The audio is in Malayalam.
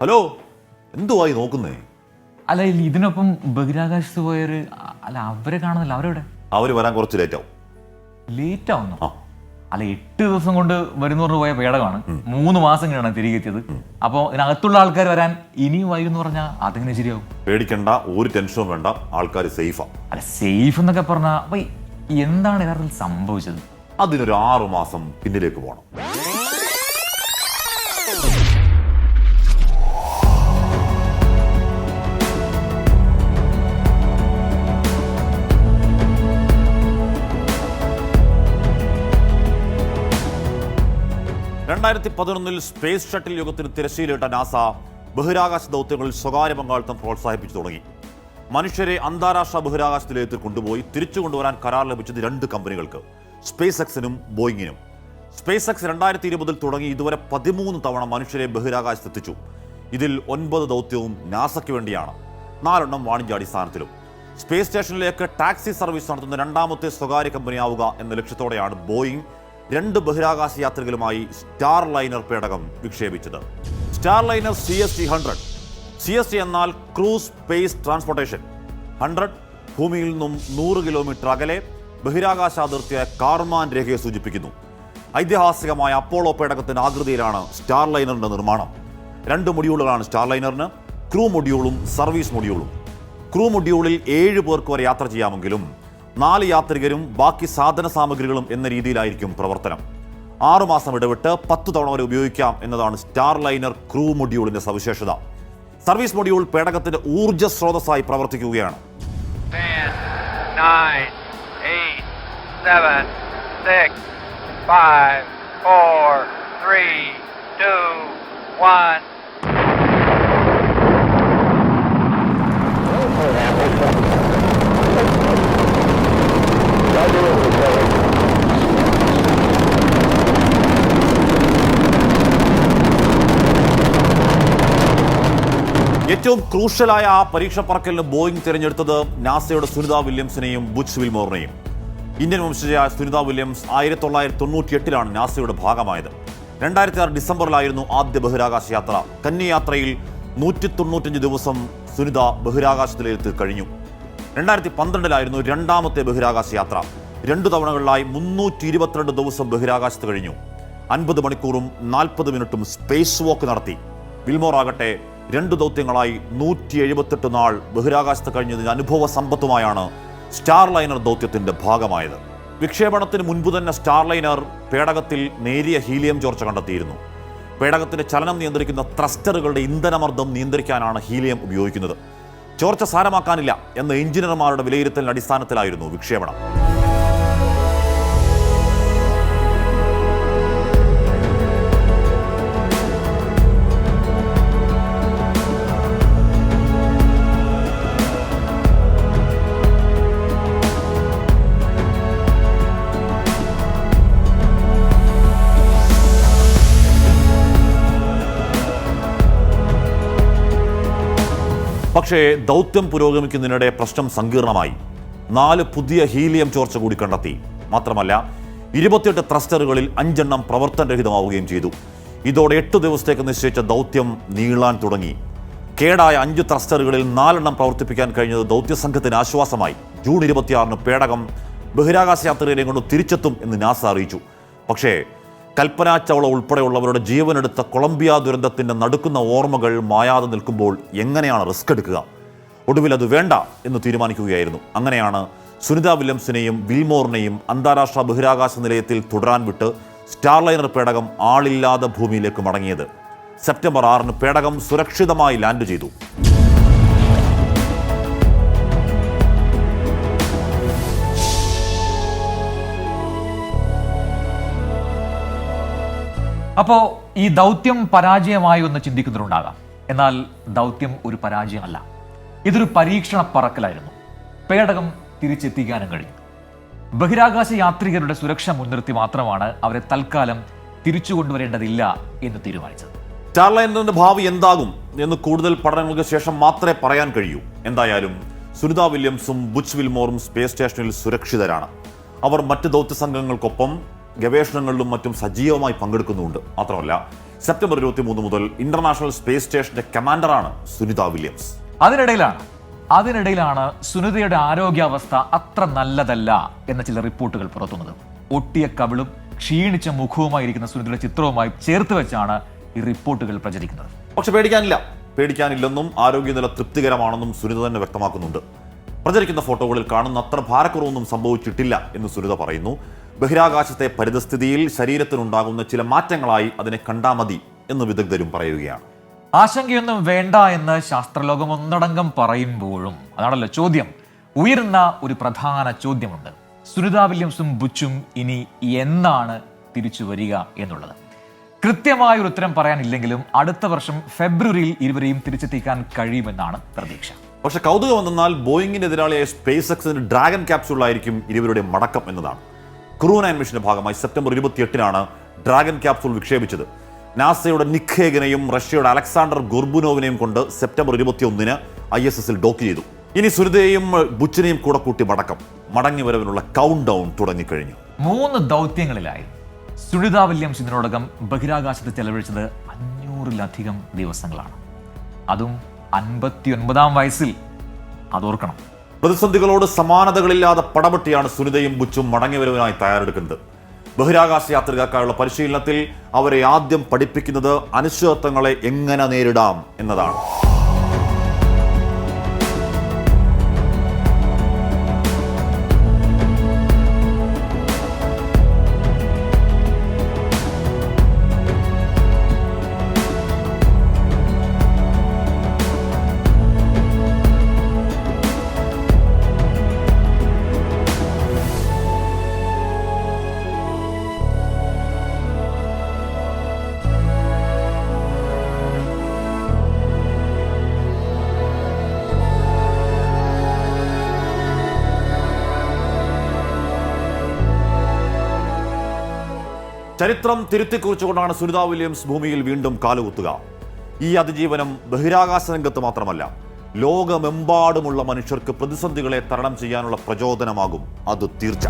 ഹലോ എന്തുവായി നോക്കുന്നേ? അല്ല ഇല്ല, ഇതിനൊപ്പം ബഹിരാകാശത്ത് പോയൊരു അല്ല അവരെ കാണുന്നില്ല. അവരെവിടെ? അവർ വരാൻ കുറച്ച് ലേറ്റ് ആവും ലേറ്റ് ആവുന്നു ആ. അല്ല എട്ട് ദിവസം കൊണ്ട് വരുന്നു പറഞ്ഞു പോയ പേടകമാണ്. മൂന്ന് മാസം കഴിഞ്ഞാണ് തിരികെ എത്തിയത്. അപ്പോൾ ഇതിനകത്തുള്ള ആൾക്കാർ വരാൻ ഇനിയും വൈകും എന്ന് പറഞ്ഞാൽ അതെങ്ങനെ ശരിയാവും? പേടിക്കണ്ട ഒരു ടെൻഷനും വേണ്ട. ആൾക്കാർ സേഫാ. അല്ല സേഫ് എന്നൊക്കെ പറഞ്ഞാൽ അപ്പൊ എന്താണ് യഥാർത്ഥത്തിൽ സംഭവിച്ചത്? അതിനൊരു ആറു മാസം പിന്നിലേക്ക് പോകണം രണ്ടായിരത്തി പതിനൊന്നിൽ സ്പേസ് ഷട്ടിൽ യുഗത്തിന് തിരശ്ശീലിട്ട നാസ ബഹിരാകാശ ദൗത്യങ്ങളിൽ സ്വകാര്യ പങ്കാളിത്തം പ്രോത്സാഹിപ്പിച്ചു തുടങ്ങി. മനുഷ്യരെ അന്താരാഷ്ട്ര ബഹിരാകാശ നിലയത്തിൽ കൊണ്ടുപോയി തിരിച്ചു കൊണ്ടുവരാൻ കരാർ ലഭിച്ചത് രണ്ട് കമ്പനികൾക്ക് സ്പേസ് എക്സിനും ബോയിങ്ങിനും. സ്പേസ് എക്സ് രണ്ടായിരത്തി ഇരുപതിൽ തുടങ്ങി ഇതുവരെ പതിമൂന്ന് തവണ മനുഷ്യരെ ബഹിരാകാശത്തെത്തിച്ചു. ഇതിൽ ഒൻപത് ദൗത്യവും നാസയ്ക്ക് വേണ്ടിയാണ്. നാലെണ്ണം വാണിജ്യാടിസ്ഥാനത്തിലും. സ്പേസ് സ്റ്റേഷനിലേക്ക് ടാക്സി സർവീസ് നടത്തുന്ന രണ്ടാമത്തെ സ്വകാര്യ കമ്പനിയാവുക എന്ന ലക്ഷ്യത്തോടെയാണ് ബോയിങ് രണ്ട് ബഹിരാകാശ യാത്രികരുമായി സ്റ്റാർ ലൈനർ പേടകം വിക്ഷേപിച്ചത്. Starliner C S T hundred. C S T എന്നാൽ ക്രൂസ് സ്പേസ് ട്രാൻസ്പോർട്ടേഷൻ. ഹൺഡ്രഡ് ഭൂമിയിൽ നിന്നും നൂറ് കിലോമീറ്റർ അകലെ ബഹിരാകാശ അതിർത്തിയായ കാർമാൻ രേഖയെ സൂചിപ്പിക്കുന്നു. ഐതിഹാസികമായ അപ്പോളോ പേടകത്തിന്റെ ആകൃതിയിലാണ് സ്റ്റാർ ലൈനറിന്റെ നിർമ്മാണം. രണ്ട് മൊഡ്യൂളുകളാണ് സ്റ്റാർ ലൈനറിന് ക്രൂ മൊഡ്യൂളും സർവീസ് മൊഡ്യൂളും. ക്രൂ മൊഡ്യൂളിൽ ഏഴ് പേർക്ക് വരെ യാത്ര ചെയ്യാമെങ്കിലും നാല് യാത്രികരും ബാക്കി സാധന സാമഗ്രികളും എന്ന രീതിയിലായിരിക്കും പ്രവർത്തനം. ആറുമാസം ഇടവിട്ട് പത്ത് തവണ വരെ ഉപയോഗിക്കാം എന്നതാണ് സ്റ്റാർ ലൈനർ ക്രൂ മൊഡ്യൂളിന്റെ സവിശേഷത. സർവീസ് മൊഡ്യൂൾ പേടകത്തിന്റെ ഊർജ സ്രോതസ്സായി പ്രവർത്തിക്കുകയാണ്. 10, 9, 8, 7, 6, ഏറ്റവും ക്രൂഷ്യലായ ആ പരീക്ഷ പറക്കലിന് ബോയിങ് തിരഞ്ഞെടുത്തത് നാസയുടെ സുനിത വില്യംസിനെയും ബുച്ച് വിൽമോറിനെയും. ഇന്ത്യൻ വംശജയായ സുനിത വില്യംസ് ആയിരത്തി തൊള്ളായിരത്തി തൊണ്ണൂറ്റി എട്ടിലാണ് നാസയുടെ ഭാഗമായത്. രണ്ടായിരത്തി ആറ് ഡിസംബറിലായിരുന്നു ആദ്യ ബഹിരാകാശ യാത്ര. കന്യയാത്രയിൽ നൂറ്റി തൊണ്ണൂറ്റഞ്ച് ദിവസം സുനിത ബഹിരാകാശത്തിലെത്തി കഴിഞ്ഞു. രണ്ടായിരത്തി പന്ത്രണ്ടിലായിരുന്നു രണ്ടാമത്തെ ബഹിരാകാശ യാത്ര. രണ്ടു തവണകളിലായി മുന്നൂറ്റി ഇരുപത്തിരണ്ട് ദിവസം ബഹിരാകാശത്ത് കഴിഞ്ഞു. അൻപത് മണിക്കൂറും നാൽപ്പത് മിനിറ്റും സ്പേസ് വാക്ക് നടത്തി. വിൽമോർ ആകട്ടെ രണ്ട് ദൗത്യങ്ങളായി നൂറ്റി എഴുപത്തെട്ട് നാൾ ബഹിരാകാശത്ത് കഴിഞ്ഞതിന് അനുഭവ സമ്പത്തുമായാണ് സ്റ്റാർ ലൈനർ ദൗത്യത്തിന്റെ ഭാഗമായത്. വിക്ഷേപണത്തിന് മുൻപ് തന്നെ സ്റ്റാർ ലൈനർ പേടകത്തിൽ നേരിയ ഹീലിയം ചോർച്ച കണ്ടെത്തിയിരുന്നു. പേടകത്തിന്റെ ചലനം നിയന്ത്രിക്കുന്ന ത്രസ്റ്ററുകളുടെ ഇന്ധനമർദ്ദം നിയന്ത്രിക്കാനാണ് ഹീലിയം ഉപയോഗിക്കുന്നത്. ചോർച്ച സാരമാക്കാനില്ല എന്ന എഞ്ചിനീയർമാരുടെ വിലയിരുത്തലിന്റെ അടിസ്ഥാനത്തിലായിരുന്നു വിക്ഷേപണം. പക്ഷേ ദൗത്യം പുരോഗമിക്കുന്നതിനിടെ പ്രശ്നം സങ്കീർണമായി. നാല് പുതിയ ഹീലിയം ചോർച്ച കൂടി കണ്ടെത്തി. മാത്രമല്ല ഇരുപത്തിയെട്ട് ത്രസ്റ്ററുകളിൽ അഞ്ചെണ്ണം പ്രവർത്തനരഹിതമാവുകയും ചെയ്തു. ഇതോടെ എട്ട് ദിവസത്തേക്ക് നിശ്ചയിച്ച ദൗത്യം നീളാൻ തുടങ്ങി. കേടായ അഞ്ച് ത്രസ്റ്ററുകളിൽ നാലെണ്ണം പ്രവർത്തിപ്പിക്കാൻ കഴിഞ്ഞത് ദൗത്യസംഘത്തിന് ആശ്വാസമായി. ജൂൺ ഇരുപത്തിയാറിന് പേടകം ബഹിരാകാശ യാത്രികരെ കൊണ്ട് തിരിച്ചെത്തും എന്ന് നാസ അറിയിച്ചു. പക്ഷേ കൽപ്പന ചവള ഉൾപ്പെടെയുള്ളവരുടെ ജീവനെടുത്ത കൊളംബിയ ദുരന്തത്തിന്റെ നടുക്കുന്ന ഓർമ്മകൾ മായാതെ നിൽക്കുമ്പോൾ എങ്ങനെയാണ് റിസ്ക് എടുക്കുക? ഒടുവിൽ അത് വേണ്ട എന്ന് തീരുമാനിക്കുകയായിരുന്നു. അങ്ങനെയാണ് സുനിത വില്യംസിനെയും വിൽമോറിനെയും അന്താരാഷ്ട്ര ബഹിരാകാശ നിലയത്തിൽ തുടരാൻ വിട്ട് സ്റ്റാർലൈനർ പേടകം ആളില്ലാതെ ഭൂമിയിലേക്ക് മടങ്ങിയത്. സെപ്റ്റംബർ ആറിന് പേടകം സുരക്ഷിതമായി ലാൻഡ് ചെയ്തു. അപ്പോൾ ഈ ദൗത്യം പരാജയമായി എന്ന് ചിന്തിക്കുന്നവരുണ്ടാകാം. എന്നാൽ ദൗത്യം ഒരു പരാജയമല്ല. ഇതൊരു പരീക്ഷണ പറക്കലായിരുന്നു. പേടകം തിരിച്ചെത്തിക്കാനും കഴിഞ്ഞു. ബഹിരാകാശ യാത്രികരുടെ സുരക്ഷ മുൻനിർത്തി മാത്രമാണ് അവരെ തൽക്കാലം തിരിച്ചു കൊണ്ടുവരേണ്ടതില്ല എന്ന് തീരുമാനിച്ചത്. സ്റ്റാർലൈനറിന്റെ ഭാവി എന്താകും എന്ന് കൂടുതൽ പഠനങ്ങൾക്ക് ശേഷം മാത്രമേ പറയാൻ കഴിയൂ. എന്തായാലും സുനിത വില്യംസും ബുച്ച് വിൽമോറും സ്പേസ് സ്റ്റേഷനിൽ സുരക്ഷിതരാണ്. അവർ മറ്റ് ദൗത്യ സംഘങ്ങൾക്കൊപ്പം ഗവേഷണങ്ങളിലും മറ്റും സജീവമായി പങ്കെടുക്കുന്നുണ്ട് മാത്രമല്ല സെപ്റ്റംബർ ഇരുപത്തി മൂന്ന് മുതൽ ഇന്റർനാഷണൽ സ്പേസ് സ്റ്റേഷന്റെ കമാൻഡറാണ് സുനിത വില്യംസ്. അതിനിടയിലാണ് അതിനിടയിലാണ് സുനിതയുടെ ആരോഗ്യാവസ്ഥ അത്ര നല്ലതല്ല എന്ന ചില റിപ്പോർട്ടുകൾ പുറത്തുന്നത്. ഒട്ടിയ കവിളും ക്ഷീണിച്ച മുഖവുമായിരിക്കുന്ന സുനിതയുടെ ചിത്രവുമായി ചേർത്ത് വെച്ചാണ് ഈ റിപ്പോർട്ടുകൾ പ്രചരിക്കുന്നത്. പക്ഷെ പേടിക്കാനില്ല. പേടിക്കാനില്ലെന്നും ആരോഗ്യനില തൃപ്തികരമാണെന്നും സുനിത തന്നെ വ്യക്തമാക്കുന്നുണ്ട്. പ്രചരിക്കുന്ന ഫോട്ടോകളിൽ കാണുന്ന അത്ര ഭാരക്കുറവൊന്നും സംഭവിച്ചിട്ടില്ല എന്ന് സുനിത പറയുന്നു. ബഹിരാകാശത്തെ പരിതസ്ഥിതിയിൽ ശരീരത്തിനുണ്ടാകുന്ന ചില മാറ്റങ്ങളായി അതിനെ കണ്ടാ മതി എന്ന് വിദഗ്ധരും പറയുകയാണ്. ആശങ്കയൊന്നും വേണ്ട എന്ന് ശാസ്ത്രലോകം ഒന്നടങ്കം പറയുമ്പോഴും അതാണല്ലോ ചോദ്യം ഉയർന്ന ഒരു പ്രധാന ചോദ്യമുണ്ട്. സുനിത വില്യംസും ബുച്ചും ഇനി എന്നാണ് തിരിച്ചു വരിക എന്നുള്ളത്? കൃത്യമായ ഒരു ഉത്തരം പറയാനില്ലെങ്കിലും അടുത്ത വർഷം ഫെബ്രുവരിയിൽ ഇരുവരെയും തിരിച്ചെത്തിക്കാൻ കഴിയുമെന്നാണ് പ്രതീക്ഷ. പക്ഷെ കൗതുകം എന്നാൽ ബോയിങ്ങിന്റെ എതിരാളിയായ സ്പേസ് എക്സിന്റെ ഡ്രാഗൺ ക്യാപ്സൂളായിരിക്കും ഇരുവരുടെ മടക്കം എന്നതാണ്. ക്രൂ നയൻ മിഷന്റെ ഭാഗമായി സെപ്റ്റംബർ ഇരുപത്തിയെട്ടിനാണ് ഡ്രാഗൺ ക്യാപ്സൂൾ വിക്ഷേപിച്ചത്. നാസയുടെ നിഖേഗനെയും റഷ്യയുടെ അലക്സാണ്ടർ ഗുർബുനോവിനെയും കൊണ്ട് സെപ്റ്റംബർ ഇരുപത്തിയൊന്നിന് ഐ എസ് എസിൽ ഡോക്ക് ചെയ്തു. ഇനി സുനിതയെയും ബുച്ചിനെയും കൂടെ കൂട്ടി മടക്കം. മടങ്ങി വരവിനുള്ള കൗണ്ട് ഡൗൺ തുടങ്ങിക്കഴിഞ്ഞു. മൂന്ന് ദൗത്യങ്ങളിലായി സുനിത വില്യംസ് ഇതിനോടകം ബഹിരാകാശത്ത് ചെലവഴിച്ചത് അഞ്ഞൂറിലധികം ദിവസങ്ങളാണ്. അതും അൻപത്തിയൊൻപതാം വയസ്സിൽ. അതോർക്കണം. പ്രതിസന്ധികളോട് സമാനതകളില്ലാതെ പടപെട്ടിയാണ് സുനിതയും ബുച്ചും മടങ്ങിവരവിനായി തയ്യാറെടുക്കുന്നത്. ബഹിരാകാശ യാത്രികർക്കായുള്ള പരിശീലനത്തിൽ അവരെ ആദ്യം പഠിപ്പിക്കുന്നത് അനിശ്ചിതത്വങ്ങളെ എങ്ങനെ നേരിടാം എന്നതാണ്. ചരിത്രം തിരുത്തിക്കുറിച്ചുകൊണ്ടാണ് സുനിത വില്യംസ് ഭൂമിയിൽ വീണ്ടും കാലുകുത്തുക. ഈ അതിജീവനം ബഹിരാകാശ രംഗത്ത് മാത്രമല്ല ലോകമെമ്പാടുമുള്ള മനുഷ്യർക്ക് പ്രതിസന്ധികളെ തരണം ചെയ്യാനുള്ള പ്രചോദനമാകും. അത് തീർച്ച.